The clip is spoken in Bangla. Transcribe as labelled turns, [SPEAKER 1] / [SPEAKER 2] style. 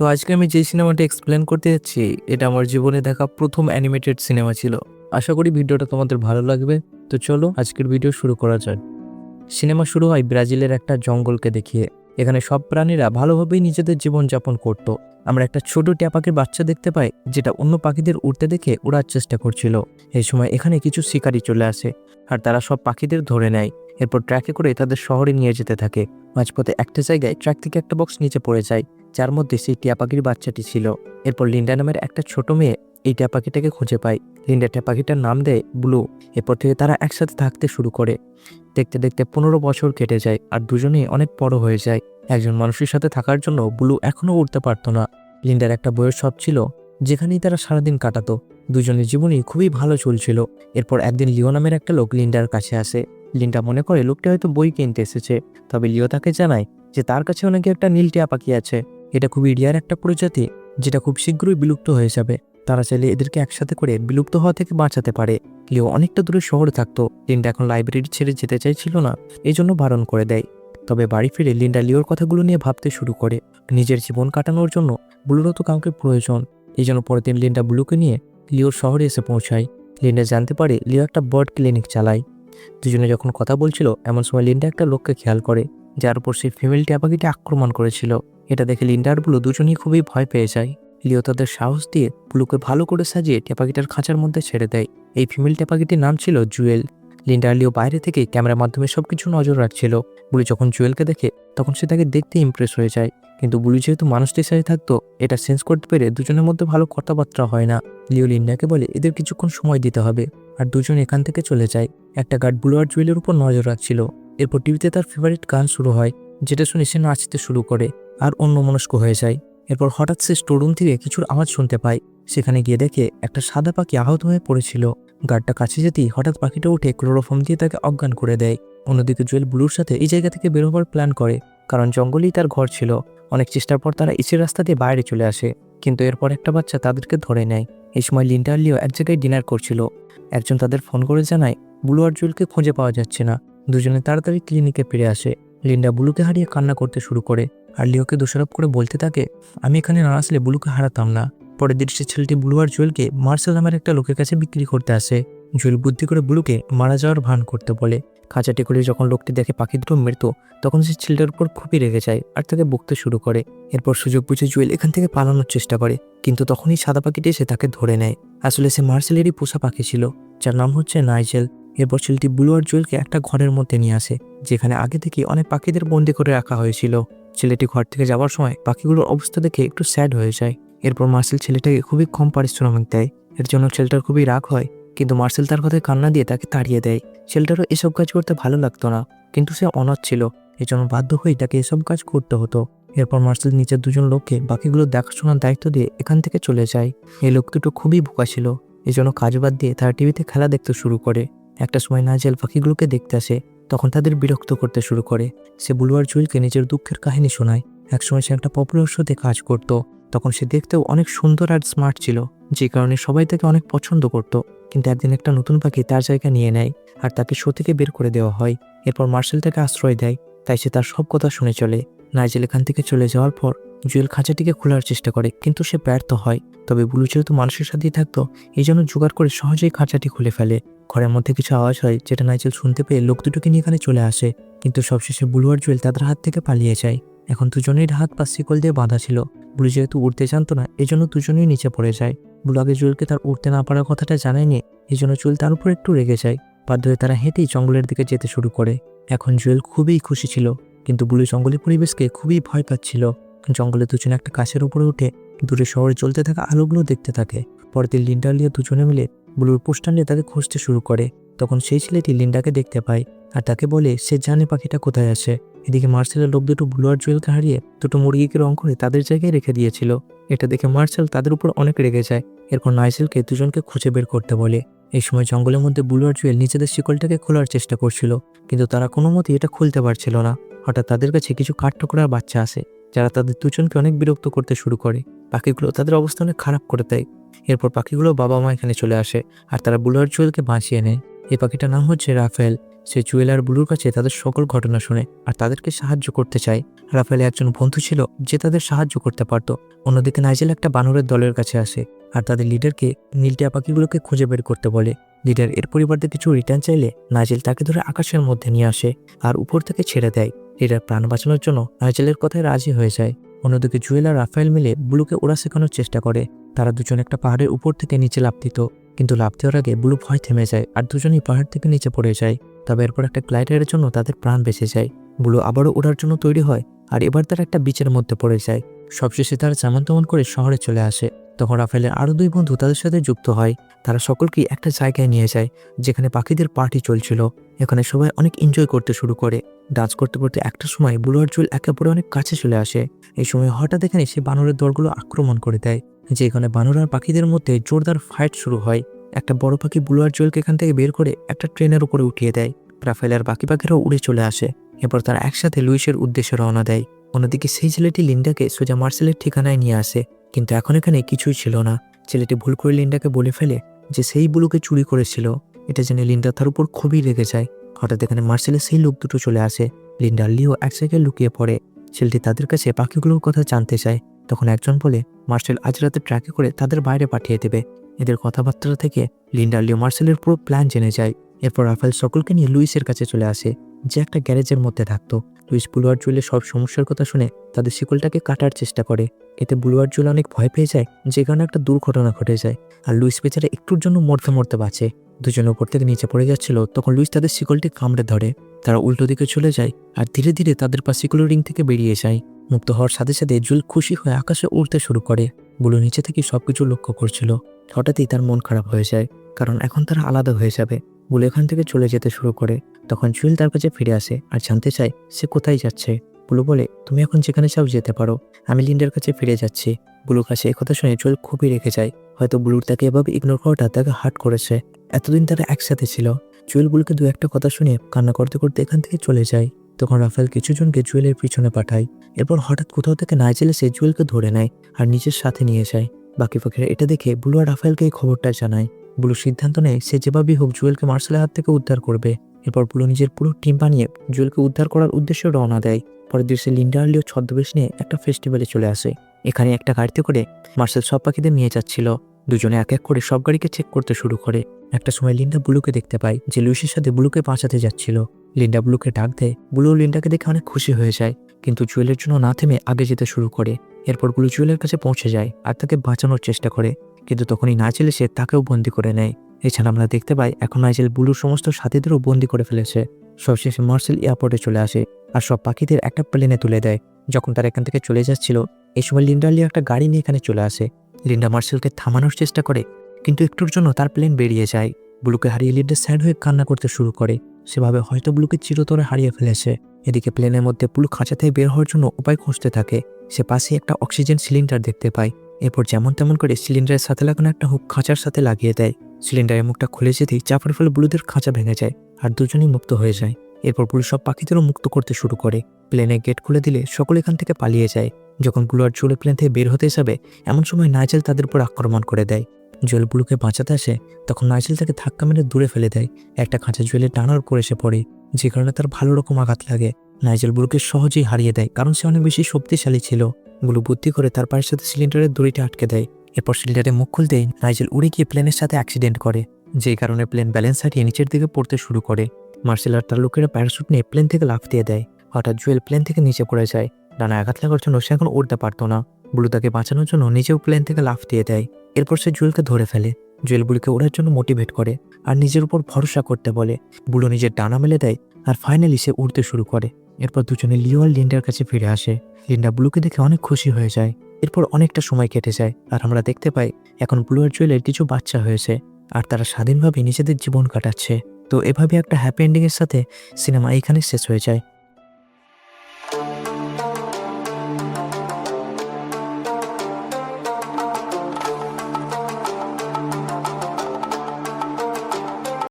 [SPEAKER 1] তো আজকে আমি যে সিনেমাটা এক্সপ্লেন করতে যাচ্ছি, এটা আমার জীবনে দেখা প্রথম অ্যানিমেটেড সিনেমা ছিল। আশা করি ভিডিওটা তোমাদের ভালো লাগবে। তো চলো আজকের ভিডিও শুরু করা যাক। সিনেমা শুরু হয় ব্রাজিলের একটা জঙ্গলকে দেখিয়ে। এখানে সব প্রাণীরা ভালোভাবেই নিজেদের জীবন যাপন করত। আমরা একটা ছোট টিয়া পাখির বাচ্চা দেখতে পাই, যেটা অন্য পাখিদের উড়তে দেখে উড়ার চেষ্টা করছিল। এই সময় এখানে কিছু শিকারী চলে আসে, আর তারা সব পাখিদের ধরে নেয়। এরপর ট্র্যাকে করে তাদের শহরে নিয়ে যেতে থাকে। মাঝপথে একটা জায়গায় ট্র্যাক থেকে একটা বক্স নিচে পড়ে যায়। যার মধ্যে সেই টিয়া পাখির বাচ্চাটি ছিল। এরপর লিন্ডা নামের একটা ছোট মেয়ে এই টিয়া পাখিটাকে খুঁজে পায়। লিন্ডা টিয়া পাখিটার নাম দেয় ব্লু। এরপর থেকে তারা একসাথে থাকতে শুরু করে। দেখতে দেখতে পনেরো বছর কেটে যায় আর দুজনেই অনেক বড় হয়ে যায়। একজন মানুষের সাথে থাকার জন্য ব্লু এখনও উঠতে পারতো না। লিন্ডার একটা বইয়ের শপ ছিল, যেখানেই তারা সারাদিন কাটাতো। দুজনের জীবনই খুবই ভালো চলছিল। এরপর একদিন লিও নামের একটা লোক লিন্ডার কাছে আসে। লিন্ডা মনে করে লোকটা হয়তো বই কিনতে এসেছে, তবে লিও তাকে জানায় যে তার কাছে অনেকে একটা নীল টিয়া পাখি আছে। এটা খুবই রিয়ার একটা প্রজাতি, যেটা খুব শীঘ্রই বিলুপ্ত হয়ে যাবে। তারা চাইলে এদেরকে একসাথে করে বিলুপ্ত হওয়া থেকে বাঁচাতে পারে। লিও অনেকটা দূরে শহরে থাকতো। লিন্ডা এখন লাইব্রেরি ছেড়ে যেতে চাইছিল না এই জন্য বারণ করে দেয়। তবে বাড়ি ফিরে লিন্ডা লিওর কথাগুলো নিয়ে ভাবতে শুরু করে। নিজের জীবন কাটানোর জন্য ব্লুরও তো কাউকে প্রয়োজন। এই জন্য পরের দিন লিন্ডা ব্লুকে নিয়ে লিওর শহরে এসে পৌঁছায়। লিন্ডা জানতে পারে লিও একটা বার্ড ক্লিনিক চালায়। দুজনে যখন কথা বলছিল, এমন সময় লিন্ডা একটা লোককে খেয়াল করে, যার উপর সেই ফিমেল টিয়াপাখিটি আক্রমণ করেছিল। এটা দেখে লিন্ডা আর ব্লু দুজনেই খুবই ভয় পেয়ে যায়। লিও তাদের সাহস দিয়ে ব্লুকে ভালো করে সাজিয়ে টিয়াপাখিটার খাঁচার মধ্যে ছেড়ে দেয়। এই ফিমেল টিয়াপাখিটির নাম ছিল জুয়েল। লিন্ডা আর লিও বাইরে থেকে ক্যামেরার মাধ্যমে সবকিছু নজর রাখছিল। বুলু যখন জুয়েলকে দেখে, তখন সে তাকে দেখতে ইমপ্রেস হয়ে যায়। কিন্তু বুলি যেহেতু মানুষটির সাথে থাকতো, এটা সেন্স করতে পেরে দুজনের মধ্যে ভালো কথাবার্তা হয় না। লিও লিন্ডাকে বলে, এদের কিছুক্ষণ সময় দিতে হবে। আর দুজন এখান থেকে চলে যায়। একটা গার্ড ব্লু আর জুয়েলের উপর নজর রাখছিল। এরপর টিভিতে তার ফেভারিট গান শুরু হয়, যেটা শুনে সে নাচতে শুরু করে। আর অন্য মনস্ক হয়ে যায়। এরপর হঠাৎ সে স্টোররুম থেকে কিছুর আওয়াজ শুনতে পায়। সেখানে গিয়ে দেখে একটা সাদা পাখি আহত হয়ে পড়েছিল। গার্ডটা কাছে যেতেই হঠাৎ পাখিটা উঠে ক্লোরোফর্ম দিয়ে তাকে অজ্ঞান করে দেয়। অন্যদিকে জুয়েল ব্লুর সাথে এই জায়গা থেকে বেরোবার প্ল্যান করে, কারণ জঙ্গলেই তার ঘর ছিল। অনেক চেষ্টার পর তারা ইসের রাস্তা দিয়ে বাইরে চলে আসে, কিন্তু এরপর একটা বাচ্চা তাদেরকে ধরে নেয়। এই সময় লিন্ডা আর লিও এক জায়গায় ডিনার করছিল। একজন তাদের ফোন করে জানায়, ব্লু আর জুয়েলকে খুঁজে পাওয়া যাচ্ছে না। দুজনে তাড়াতাড়ি ক্লিনিকে ফিরে আসে। লিন্ডা ব্লুকে হারিয়ে কান্না করতে শুরু করে। আর লিওকে দোষারোপ করে বলতে থাকে, আমি এখানে না আসলে ব্লুকে হারাতাম না। পরের দৃশ্যে ছেলেটি ব্লু আর জুয়েলকে মার্শাল নামের একটা লোকের কাছে বিক্রি করতে আসে। জুয়েল বুদ্ধি করে ব্লুকে মারা যাওয়ার ভান করতে বলে। খাঁচাটি করে যখন লোকটি দেখে পাখি দুটো মৃত তখন সে ছেলেটার উপর খুবই রেগে যায় আর তাকে বকতে শুরু করে। এরপর সুযোগ বুঝে জুয়েল এখান থেকে পালানোর চেষ্টা করে, কিন্তু তখনই সাদা পাখিটি এসে তাকে ধরে নেয়। আসলে সে মার্শালেরই পোষা পাখি ছিল, যার নাম হচ্ছে নাইজেল। এরপর ছেলেটি ব্লু আর জুয়েলকে একটা ঘরের মধ্যে নিয়ে আসে, যেখানে আগে থেকে অনেক পাখিদের বন্দি করে রাখা হয়েছিল। ছেলেটি ঘর থেকে যাওয়ার সময় পাখিগুলোর অবস্থা দেখে একটু স্যাড হয়ে যায়। এরপর মার্সেল ছেলেটাকে খুবই কম পারিশ্রমিক দেয়। এর জন্য ছেলেটার খুবই রাগ হয়, কিন্তু মার্সেল তার কথায় কান্না দিয়ে তাকে তাড়িয়ে দেয়। ছেলেটারও এসব কাজ করতে ভালো লাগতো না, কিন্তু সে অনাথ ছিল। এজন্য বাধ্য হয়ে তাকে এসব কাজ করতে হতো। এরপর মার্সেল নিচের দুজন লোককে বাকিগুলো দেখাশোনার দায়িত্ব দিয়ে এখান থেকে চলে যায়। এই লোক দুটো খুবই বোকা ছিল। এজন্য কাজ বাদ দিয়ে তারা টিভিতে খেলা দেখতে শুরু করে। একটা সময় নাজেল পাখিগুলোকে দেখতে আসে। তখন তাদের বিরক্ত করতে শুরু করে। সে বুলুয়ার জুয়েলকে নিজের দুঃখের কাহিনী শোনায়। একসময় সে একটা পপুলার শোতে কাজ করত। তখন সে দেখতেও অনেক সুন্দর আর স্মার্ট ছিল, যে কারণে সবাই তাকে অনেক পছন্দ করত। কিন্তু একদিন একটা নতুন পাখি তার জায়গা নিয়ে নেয় আর তাকে শো থেকে বের করে দেওয়া হয়। এরপর মার্শাল তাকে আশ্রয় দেয়, তাই সে তার সব কথা শুনে চলে। নাইজেল এখান থেকে চলে যাওয়ার পর জুয়েল খাঁচাটিকে খোলার চেষ্টা করে, কিন্তু সে ব্যর্থ হয়। তবে বুলু যেহেতু মানুষের সাথেই থাকতো, এই জন্য জোগাড় করে সহজেই খাঁচাটি খুলে ফেলে। ঘরের মধ্যে কিছু আওয়াজ হয়, যেটা নাইজেল শুনতে পেয়ে লোক দুটোকে নিয়ে এখানে চলে আসে। কিন্তু সবশেষে বুলু আর জুয়েল তাদের হাত থেকে পালিয়ে যায়। এখন দুজনের হাত পা শিকল দিয়ে বাঁধা ছিল। বুলু যেহেতু উঠতে জানতো না এই জন্য দুজনেই নিচে পড়ে যায়। বুলু আগে জুয়েলকে তার উঠতে না পারার কথাটা জানায়নি জন্য জুয়েল তার উপর একটু রেগে যায়। বাধ্য হয়ে তারা হেঁটেই জঙ্গলের দিকে যেতে শুরু করে। এখন জুয়েল খুবই খুশি ছিল, কিন্তু বুলু জঙ্গলের পরিবেশকে খুবই ভয় পাচ্ছিল। জঙ্গলে দুজনে একটা কাছের উপরে উঠে দূরে শহরে চলতে থাকা আলোগুলো দেখতে থাকে। পরের দিন লিন্ডা লিয়া দুজনে মিলে বুলুর পোস্টার নিয়ে তাকে খুঁজতে শুরু করে। তখন সেই ছেলেটি লিন্ডাকে দেখতে পায় আর তাকে বলে, সে জানে পাখিটা কোথায় আছে। এদিকে মার্সেলের লোক দুটো ব্লু আর জুয়েলকে হারিয়ে দুটো মুরগিকে রং করে তাদের জায়গায় রেখে দিয়েছিল। এটা দেখে মার্সেল তাদের উপর অনেক রেগে যায়। এরপর নাইসেলকে দুজনকে খুঁজে বের করতে বলে। এই সময় জঙ্গলের মধ্যে ব্লু আর জুয়েল নিজেদের শিকলটাকে খোলার চেষ্টা করছিল, কিন্তু তারা কোনো মতেই এটা খুলতে পারছিল না। হঠাৎ তাদের কাছে কিছু কাঠঠোকরার বাচ্চা আসে, যারা তাদের দুজনকে অনেক বিরক্ত করতে শুরু করে। পাখিগুলো তাদের অবস্থা অনেক খারাপ করে দেয়। এরপর পাখিগুলো বাবা মা এখানে চলে আসে আর তারা ব্লু আর জুয়েলকে বাঁচিয়ে নেয়। এই পাখিটার নাম হচ্ছে রাফেল। সে জুয়েল আর ব্লুর কাছে তাদের সকল ঘটনা শুনে আর তাদেরকে সাহায্য করতে চায়। রাফেল একজন বন্ধু ছিল যে তাদের সাহায্য করতে পারত। অন্যদিকে নাইজেল একটা বানরের দলের কাছে আসে আর তাদের লিডারকে নীলটিয়া পাখিগুলোকে খুঁজে বের করতে বলে। লিডার এর পরিবর্তে কিছু রিটার্ন চাইলে নাইজেল তাকে ধরে আকাশের মধ্যে নিয়ে আসে আর উপর থেকে ছেড়ে দেয়। লিডার প্রাণ বাঁচানোর জন্য নাইজেলের কথায় রাজি হয়ে যায়। অন্যদিকে জুয়েল আর রাফায়েল মিলে ব্লুকে ওরা শেখানোর চেষ্টা করে। তারা দুজন একটা পাহাড়ের উপর থেকে নিচে লাফ দিত, কিন্তু লাফ দেওয়ার আগে ব্লু ভয় থেমে যায় আর দুজনেই পাহাড় থেকে নিচে পড়ে যায়। তবে এরপর একটা গ্লাইডারের জন্য তাদের প্রাণ বেঁচে যায়। ব্লু আবারও ওড়ার জন্য তৈরি হয় আর এবার তারা একটা বিচের মধ্যে পড়ে যায়। সবশেষে তারা যেমন তেমন করে শহরে চলে আসে। তখন রাফেলের আরও দুই বন্ধু তাদের সাথে যুক্ত হয়। তারা সকলকেই একটা জায়গায় নিয়ে যায়, যেখানে পাখিদের পার্টি চলছিল। এখানে সবাই অনেক এনজয় করতে শুরু করে। ডান্স করতে করতে একটা সময় ব্লু আর জুয়েল একে অপরে অনেক কাছে চলে আসে। এই সময় হঠাৎ এখানে সে বানরের দলগুলো আক্রমণ করে দেয়। যেখানে বানর আর পাখিদের মধ্যে জোরদার ফাইট শুরু হয়। একটা বড় পাখি ব্লু আর জুয়েলকে এখান থেকে বের করে একটা ট্রেনের উপরে উঠিয়ে দেয়। রাফেল আর বাকি পাখিরাও উড়ে চলে আসে। এরপর তারা একসাথে লুইসের উদ্দেশ্যে রওনা দেয়। অন্যদিকে সেই ছেলেটি লিন্ডাকে সোজা মার্সেলের ঠিকানায় নিয়ে আসে। কিন্তু এখন এখানে কিছুই ছিল না। ছেলেটি ভুল করে লিন্ডাকে বলে ফেলে যে সেই বুলুকে চুরি করেছিল। এটা জেনে লিন্ডা তার উপর খুবই রেগে যায়। হঠাৎ এখানে মার্সেলের সেই লোক দুটো চলে আসে। লিন্ডা লিও এক জায়গায় লুকিয়ে পড়ে। ছেলেটি তাদের কাছে পাখিগুলোর কথা জানতে চায়। তখন একজন বলে, মার্সেল আজ রাতে ট্র্যাকে করে তাদের বাইরে পাঠিয়ে দেবে। এদের কথাবার্তা থেকে লিন্ডা লিও মার্সেলের পুরো প্ল্যান জেনে যায়। এরপর রাফেল সকলকে নিয়ে লুইসের কাছে চলে আসে, যে একটা গ্যারেজের মধ্যে থাকতো। লুইস বুলুয়ার জুয়েলের সব সমস্যার কথা শুনে তাদের শিকলটাকে কাটার চেষ্টা করে। এতে বুলুয়ার জুয়েল অনেক ভয় পেয়ে যায়, যে কারণে একটা দুর্ঘটনা ঘটে যায়। আর লুইস বেচারা একটুর জন্য মরতে মরতে বাঁচে। দুজন উপর থেকে নিচে পড়ে যাচ্ছিল, তখন লুইস তাদের শিকলটি কামড়ে ধরে। তারা উল্টো দিকে চলে যায় আর ধীরে ধীরে তাদের পা শিকল রিং থেকে বেরিয়ে যায়। মুক্ত হওয়ার সাথে সাথে জুয়েল খুশি হয়ে আকাশে উড়তে শুরু করে। বুলু নিচে থেকে সবকিছু লক্ষ্য করছিল। হঠাৎই তার মন খারাপ হয়ে যায়, কারণ এখন তারা আলাদা হয়ে যাবে। বুলু এখান থেকে চলে যেতে শুরু করে। তখন জুয়েল তার কাছে ফিরে আসে আর জানতে চায় সে কোথায় যাচ্ছে। বুলু বলে, তুমি এখন যেখানে চাও যেতে পারো। আমি লিন্ডার কাছে ফিরে যাচ্ছি। বুলুর কাছে এই কথা শুনে জুয়েল খুবই রেখে যায়। হয়তো বুলুর তাকে এভাবে ইগনোর করাটা তাকে হার্ট করেছে। এতদিন তারা একসাথে ছিল। জুয়েল বুলুকে দু একটা কথা শুনে কান্না করতে করতে এখান থেকে চলে যায়। তখন রাফেল কিছুজনকে জুয়েলের পিছনে পাঠায়। এরপর হঠাৎ কোথাও থেকে নাইজেল এসে জুয়েলকে ধরে নেয় আর নিজের সাথে নিয়ে যায়। বাকি পাখিরা এটা দেখে বুলু আর রাফেলকে এই খবরটা জানায়। বুলু সিদ্ধান্ত নেয় সে যেভাবেই হোক জুয়েলকে মার্শালের হাত থেকে উদ্ধার করবে। এরপর বুলু নিজের পুরো টিম বানিয়ে জুয়েলকে উদ্ধার করার উদ্দেশ্যে রওনা দেয়। পরের দিন সে লিন্ডা আর্লিও ছদ্মবেশ নিয়ে একটা ফেস্টিভ্যালে চলে আসে। এখানে একটা গাড়িতে করে মার্শাল সব পাখিদের নিয়ে যাচ্ছিল। দুজনে এক এক করে সব গাড়িকে চেক করতে শুরু করে। একটা সময় লিন্ডা ব্লুকে দেখতে পায় যে লুইসের সাথে ব্লুকে বাঁচাতে যাচ্ছিল। লিন্ডা ব্লুকে ডাক দেয়। ব্লু লিন্ডাকে দেখে অনেক খুশি হয়ে যায়, কিন্তু জুয়েলের জন্য না থেমে আগে যেতে শুরু করে। এরপর ব্লু জুয়েলের কাছে পৌঁছে যায় আর তাকে বাঁচানোর চেষ্টা করে, কিন্তু তখনই নাইজেল এসে তাকেও বন্দি করে নেয়। এছাড়া আমরা দেখতে পাই এখন নাইজেল ব্লুর সমস্ত সাথীদেরও বন্দি করে ফেলেছে। সবশেষে মার্সেল এয়ারপোর্টে চলে আসে আর সব পাখিদের একটা প্লেনে তুলে দেয়। যখন তারা এখান থেকে চলে যাচ্ছিল এই সময় লিন্ডারলি একটা গাড়ি নিয়ে এখানে চলে আসে। লিন্ডা মার্সেলকে থামানোর চেষ্টা করে, কিন্তু একটুর জন্য তার প্লেন বেরিয়ে যায়। ব্লুকে হারিয়ে লিন্ডা স্যাড হয়ে কান্না করতে শুরু করে। সেভাবে হয়তো ব্লুকে চিরতরে হারিয়ে ফেলেছে। এদিকে প্লেনের মধ্যে ব্লু খাঁচা থেকে বের হওয়ার জন্য উপায় খুঁজতে থাকে। সে পাশে একটা অক্সিজেন সিলিন্ডার দেখতে পায়। এরপর যেমন তেমন করে সিলিন্ডারের সাথে লাগানো একটা হুক খাঁচার সাথে লাগিয়ে দেয়। সিলিন্ডারের মুখটা খুলে যেতেই চাপার ফলে ব্লুদের খাঁচা ভেঙে যায়, আর দুজনেই মুক্ত হয়ে যায়। এরপর ব্লু সব পাখিদেরও মুক্ত করতে শুরু করে। প্লেনে গেট খুলে দিলে সকলে এখান থেকে পালিয়ে যায়। যখন ব্লু আর জুয়েল প্লেন থেকে বের হতে যাবে, এমন সময় নাইজেল তাদের উপর আক্রমণ করে দেয়। জুয়েল ব্লুকে বাঁচাতে আসে, তখন নাইজেল তাকে ধাক্কা মেরে দূরে ফেলে দেয়। একটা খাঁচা জুয়েলের টানার উপর এসে পড়ে, যে কারণে তার ভালো রকম আঘাত লাগে। নাইজেল ব্লুকে সহজেই হারিয়ে দেয়, কারণ সে অনেক বেশি শক্তিশালী ছিল। ব্লু বুদ্ধি করে তার পায়ের সাথে সিলিন্ডারের দড়িটা আটকে দেয়। এরপর সিলিন্ডারে মুখ খুলতেই নাইজেল উড়ে গিয়ে প্লেনের সাথে অ্যাক্সিডেন্ট করে, যেই কারণে প্লেন ব্যালেন্স হারিয়ে নিচের দিকে পড়তে শুরু করে। মার্শাল আর তার লোকেরা প্যারাশুট নিয়ে প্লেন থেকে লাফ দিয়ে দেয়। হঠাৎ জুয়েল প্লেন থেকে নিচে পড়ে যায়। ডানা আঘাত লাগার জন্য সে এখন উঠতে পারতো না। ব্লু তাকে বাঁচানোর জন্য নিজেও প্লেন থেকে লাফ দিয়ে দেয়। এরপর সে জুয়েলকে ধরে ফেলে। জুয়েল বুলুকে ওড়ার জন্য মোটিভেট করে আর নিজের উপর ভরসা করতে বলে। বুলু নিজের ডানা মেলে দেয় আর ফাইনালি সে উড়তে শুরু করে। এরপর দুজনে লিও আর লিন্ডার কাছে ফিরে আসে। লিন্ডা ব্লুকে দেখে অনেক খুশি হয়ে যায়। এরপর অনেকটা সময় কেটে যায় আর আমরা দেখতে পাই এখন ব্লু আর জুয়েলের কিছু বাচ্চা হয়েছে আর তারা স্বাধীনভাবে নিজেদের জীবন কাটাচ্ছে। তো এভাবে একটা হ্যাপি এন্ডিংয়ের সাথে সিনেমা এইখানে শেষ হয়ে যায়।